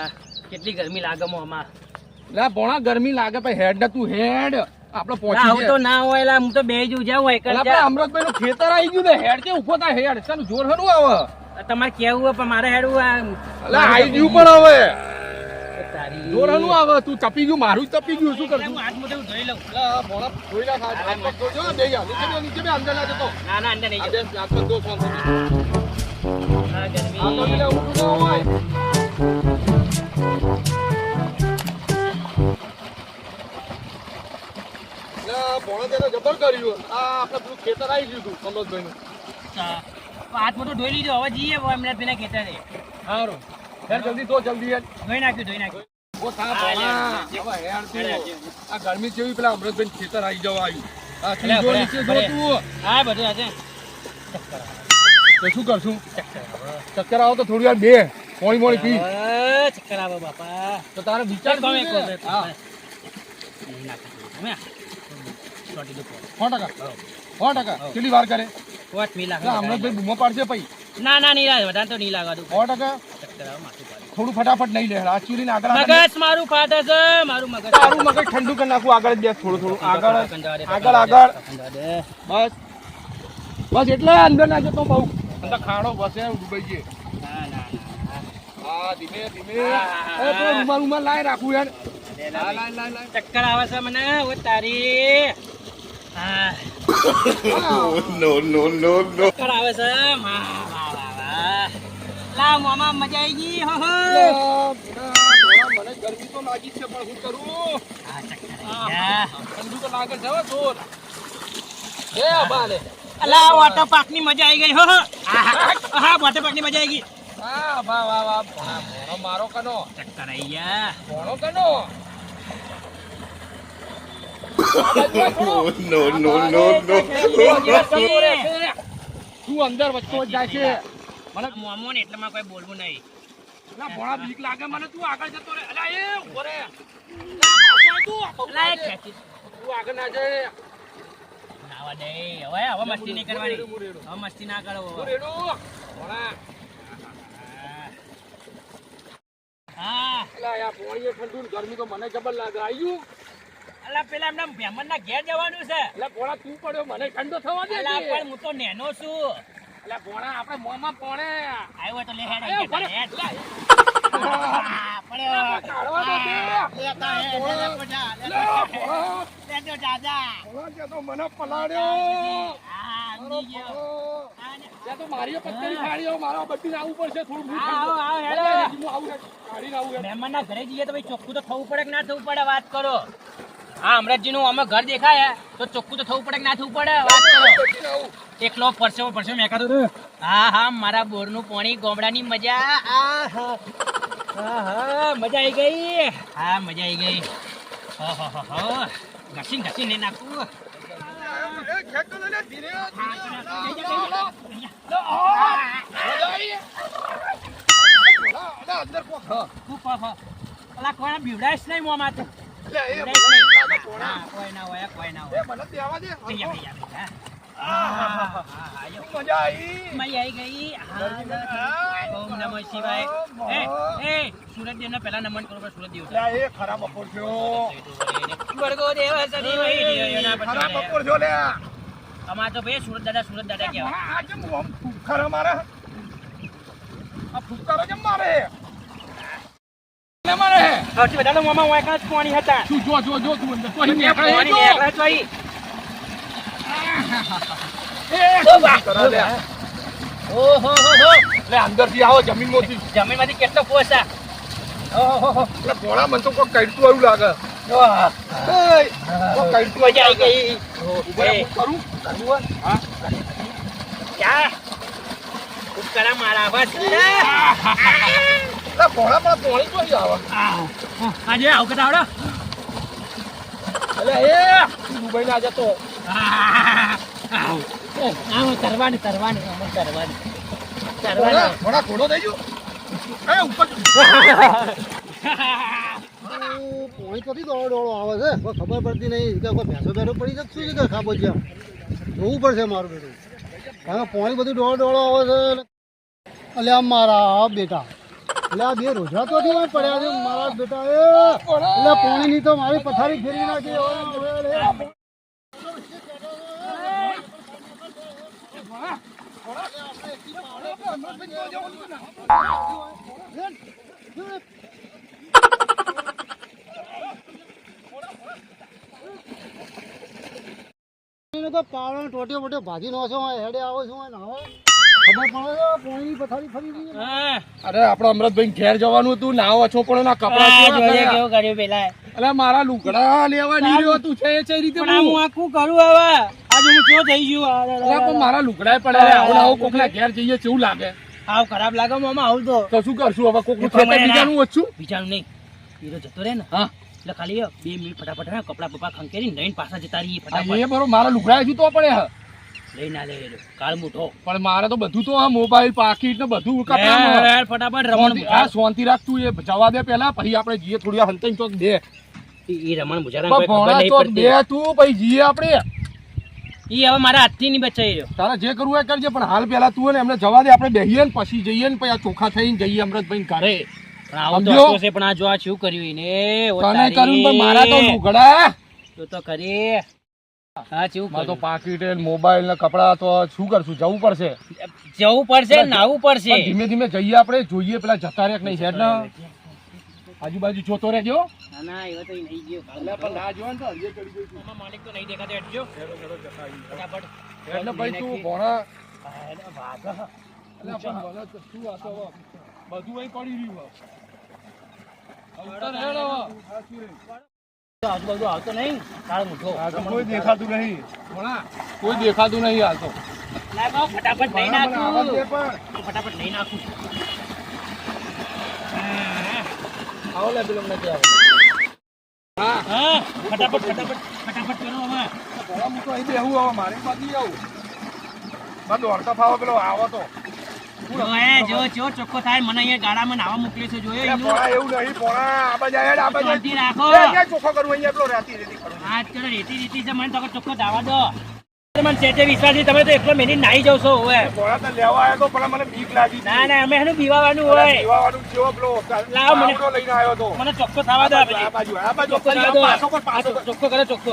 લા કેટલી ગરમી લાગે મો આમાં. લા પોણા ગરમી લાગે પછી હેડ ને તું હેડ. આપણે પહોંચી આવું તો ના હોય લા હું તો બે જ ઉજા હોય કર આપણે. અમૃતભાઈ નું ખેતર આવી ગયું ને હેડ કે ઊભો તા હેડ. ચાલ જોર હરું આવે. તમારે કેવું હોય પણ મારે હેડવું આ અલા આવી ગયું પણ હવે. જોર હરું આવે તું તપી ગયું મારું જ તપી ગયું શું એટલે હું હાથ મોઢે ધોઈ લઉં. લા ભોણા જોઈ લા હાથ હાથ પગ ધોજો ને, બે નીચે બે નીચે બે અંદર ના જતો. ના ના અંદર નહીં આ હાથ પગ ધો શાંતિથી. આ ગરમી. આ તો એટલે ઊંધું ના હોય. લા, ભોણા જબર કર્યું. આ આપણે પેલું ખેતર આવી ગયું હતું કમલેશભાઈનું. હાથ મોઢું ધોઈ લીધું. હવે જઈએ એમને ખેતરે. સારું. હેડ જલ્દી ધો જલ્દી હેડ. ધોઈ નાખ્યું ધોઈ નાખ્યું. ઓ થા હા, ભોણા. લે, હવે હેડ તું. હેડ, હેડ. આ ગરમી જેવી પેલા અમૃતભાઈ ખેતર આવી જવા આવ્યું. હા બધું આજે તો શું કરશું? ચક્કર આવો તો થોડી વાર બે. પોણી મોણી પી. ચક્કર આવે બાપા. તો તારે વિચાર તમે. સો ટકા. સો ટકા. કેટલી વાર કરે? પોત નહીં લાગે. હમણાં અમૃતભાઈ બૂમો પાડશે પછી. ના ના નહીં લાગે. વધારે તો નહીં લાગે સો ટકા? થોડું ફટાફટ નહીં લે. આ ચીરીને આગળ આગળ મગજ મારું ફાટે છે. મારું મગજ તારું મગજ ઠંડુ કરી નાખું. આગળ જ થોડું થોડું. આગળ આગળ આગળ. બસ. બસ એટલે અંદર ના જતો બહુ. અંદર ખાડો બસે ડૂબાઈ ગયે. ના ના ના હા ધીમે ધીમે. હા, હા, એ પેલો રૂમાલ રૂમાલ લાય રાખું યાર. ભાઈ. ચક્કર આવે છે મને. ઓ તારી. હા. નો નો નો કરાવે છે. મા વાહ વાહ વાહ લા મોમાં મજા આવી ગઈ. હો હો. મને ગરમી તો લાગી છે પણ હું કરું? આ ચક્કર આવી ઠંડુ તો લાગે છે હો જોર. એ બાલે અલા વોટર પાર્કની મજા આવી ગઈ હો હો. હા વોટર પાર્કની મજા આવી ગઈ. વાહ વાહ વાહ. ભોળો મારો કનો. ચક્કર આઈ ગયા. કનો? No, no, no, no. તું અંદર વચ્ચો જાય છે. મને મોમો ને એટલામાં કોઈ બોલવું નહીં. અલા, ભોળા બીક લાગે મને તું આગળ જતો રે. અલા એ ઊભો રે. અલા, પાછો આય તું. બહુ અલા, એ ખેંચી. તું આગળ ના જાય. નાવા દે. હવે હવે મસ્તી નહીં કરવાની. હવે મસ્તી ના કરો હવે. ભોળા, હા. અલા, આ પોણીએ ઠંડુ ગરમી તો મને જબર લાગે. આયું. અલા પેલા એમના મહેમાન ના ઘેર જવાનું છે. એટલે ભોળા તું પડ્યો મને ઠંડો થવા દે અલા પણ હું તો નેનો છું. એટલે આપણે મોંમાં પોણે. આવ્યો તો લે હેડ. હેડ. મને તો મારી પત્તરી મારા બધી પડશે થોડું આવો, આવો, હેડો. હું આવું હેડ. આવું મહેમાનના ઘરે જઈએ તો ભાઈ ચોખ્ખું તો થવું પડે કે ના થવું પડે વાત કરો. હા અમરતજી નું અમે ઘર દેખાય તો ચોખ્ખું તો થવું પડે કે ના થવું પડે વાત કરો. એકલો પરસેવો પરસેવો મેં રહ્યો. હા હા મારા બોરનું પાણી ગોમડાની મજા આ હા હા મજા આવી ગઈ હા મજા આવી ગઈ હો હો હો હો ઘસીને ઘસીને નાખું. આ, અંદર પોક. હા. ખૂબ હો, હો. અલા કોઈને બીવડાઈશ નહીં મોંમાં તો. લે, એ કોઈ ના કોઈ ના હોય મને દેવા દે. ભૈયા, ભૈયા, ભૈયા. હા, હા, હા, હા, હા, હા, યો. મજા આવી મજા આવી ગઈ ઓમ નમઃ શિવાય એ એ સુરતદેવને પહેલા નમન કરો કે સુરતદેવ એ ખરાબ બપોર થયો ભર્ગો દેવ સદી વૈદ્યયોના ખરાબ બપોર થયો લે અમારે તો ભાઈ સુરત દાદા સુરત દાદા કેવા મારે મારે સૌથી વધારે મોમાં વાંકા જ પાણી હતા. તું જો જો જો તું અંદર. તો અહીં ત્યાં નીકળે પાણી જો. નીકળે તો અહીં. એ, ઓ વાહ. કરે લે. ઓહો હો હો લે અંદરથી આવો જમીનમાંથી. જમીનમાંથી કેટલો પોસા ઓહો એટલે ભોળા મને તો કોઈ કઈડતું એવું લાગે. ઓહ. એય, કોઈ કઈડતું આવી ગઈ. ઊભો કરું એ, હું કરું? હા? ક્યાં ઉપકરા મારા આવાજ એટલે ભોળા પણ પોણી ચોરી આવે. આજે આવ કે આવડો અલે એ દુબઈ ના જતો. આવ તરવાની તરવાની આમ તરવાની. તરવાની. ભોળા ઘોડો થઈ ગયો. એ ઉપર પોણી પછી દોડો દોડો આવે છે. કોઈ ખબર પડતી નહીં. કે કોઈ ભેંસો બેઠો પડી જતું છે કે ખાબો છે જોવું પડશે મારું બેટું. કારણ કે પોણી બધું ડોળો ડોળો આવે છે. એટલે આમ મારા બેટા. એટલે આ બે પડ્યા છે મારા બેટા, એ. એટલે પાણીની તો મારી પથારી ફેરી નાખી. પાવડો ટોટીઓ બોટીઓ ભાજી નો છો હેડે આવો છું નાહો હા. અરે આપણે અમરતભાઈ ઘેર જવાનું હતું નાવ અછો પણ ના કપડા અરે મારા લુગડા લેવા નહીં રહ્યો તું છે એ રીતે હું હું આખું કરું હવે. આજે હું કેવો થઈ ગયું. આ, આ, અરે પણ મારા લુગડા પડે આવું આવું કોકના ઘેર જઈએ કેવું લાગે. આવ ખરાબ લાગે મામા આવું તો. તો શું કરશું હવે? કોકનું બીજાનું ઓછું? બીજાનું નહીં. બીજો જતો રહે ને. હા. એટલે ખાલી બે મિનિટ ફટાફટ હે કપડા બપા ખંકેરી લઈને પાછા જતા રહીએ હા, ફટાફટ એ બરો મારા લુગડા હજુ તો પડે હ. કાળ મુઠો પણ મારે તો બધું તો આ મોબાઈલ પાકીટ ને બધું યાર, કપડામાં હ. યાર, ફટાફટ રમણ આ શાંતિ રાખ તું એ. જવા દે પેલા પછી આપણે જઈએ થોડી વાર ચોક દે ઈ રમણ મુજારા પણ ખબર નહીં પડતી. દે તું પછી જઈએ આપણે. ઈ હવે મારા હાથથી નહીં બચાઈ રહ્યો. તારે જે કરવું એ કરજે પણ હાલ પેલા તું ને એમને જવા દે. આપણે બેહીએ ને પછી જઈએ ને પછી આ ચોખા થઈને જઈએ અમૃતભાઈ ઘરે. પણ આવું તો છે પણ આ જો આ શું કર્યું એને. તને કર્યું પણ મારા તો લુગડા. તો તો કરી હા તો પાકીટ મોબાઈલ ને કપડા તો શું કરશું જવું પડશે? જવું પડશે નાવું પડશે. ધીમે ધીમે જઈએ આપણે જોઈએ પેલા જતા રહ્યા નહીં શેઠ આજુબાજુ જોતો રહેજો. ના, ના એવો તો નહીં ગયો. પણ ના જોવા તો. હળીએ ચડી જઈશું. માલિક તો નહીં દેખાતો હેઠજો. એટલે ભાઈ તું ભોણા. હા, એટલે વાઘ. હ. એટલે પણ ભલે તો શું આ બધું અહીં પડી રહ્યું હવે. આજુબાજુ આવતો નહીં? કાળ મુઠો કોઈ દેખાતું નહીં. કોઈ દેખાતું નહીં હાલ તો. ફટાફટ નહીં આવા નાખું. ફટાફટ નહીં નાખું. આવો લે પેલો મને ત્યાં. હા હા. ફટાફટ ફટાફટ ફટાફટ કરો હવે. હું તો અહીં બેહું હવે મારી આવું. બધું દોડતા ફાવો પેલો આવો તો. જો જો ચોખ્ખો થાય મને અહીંયા ગાડામાં નાવા મોકલ્યો છે જોયો એવું નહીં રાખો. ચોખ્ખો કરું? અહીંયા પેલો રાતી રેતી કરું. આ ચલો રેતી રેતી છે મને તો ચોખ્ખો દાવા દો. મને ચેચે વિશ્વાસ નહીં તમે તો એટલો મેની નાઈ જાવ છો તો લેવા આવ્યો તો પણ મને બીક લાગી ના ના અમે એનું પેલા હોય. પીવાવાળું જેવો પેલો લાવ મને. લઈને આવ્યો તો. મને ચોખ્ખો થવા દો આ બાજુ આ બાજુ ચોખ્ખો દો. પાછો. ચોખ્ખો કરો ચોખ્ખો.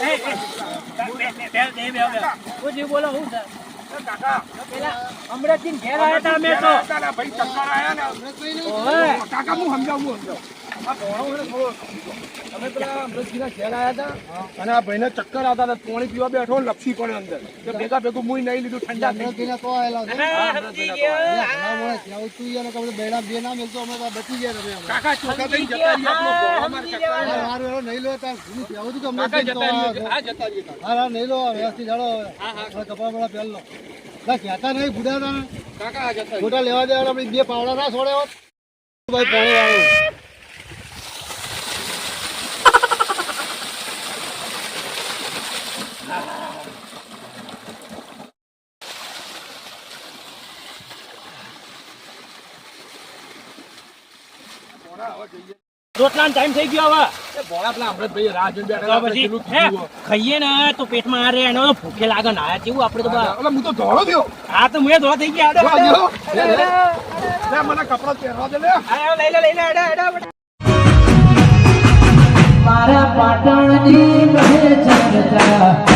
એ, જે બોલો હું છે? એ કાકા. પેલા અમરેશજી ઘેર આવ્યા હતા અમે તો ભાઈ ચક્કર આયા ને. કાકા હું સમજાવું અમે પેલા ઘેર હતા અને આ ભાઈને ચક્કર આવતા હતા. પાણી પીવા બેઠો લપસી પડે અંદર. તો ભેગા ભેગું મુઈ નહીં લીધું ઠંડા અમરેલીના તો બધું બેડા બે ના મેલતો અમે તો બચી ગયા કાકા ચોખા થઈ જતા હારું નહીં લો તાર કાકા જતા આયા હા જતા હા હા નહીં લો વ્યવસ્થિત હવે. હવે કપડા બપડા પહેર લો. ના કહેતા નહીં બુડા કાકા જતા. લેવા દેવા બે પાવડા ના છોડે હોત. ભાઈ પાણી વાળો. રોટલાનો ટાઈમ થઈ ગયો હવે ભોળા પેલા અમૃતભાઈ રાહ જોઈને બેઠા પછી પેલું હે, કીધું. ખાઈએ ને તો પેટમાં આ રે એનો તો ભૂખે લાગે ને આ કેવું આપણે તો હું તો ધોળો થયો આ તો મુએ ધોળા થઈ ગયા. લે, મને કપડાં પહેરવા દે લે લઈ લે લઈ લે આડો, આડો. મારા પાટણની જગતા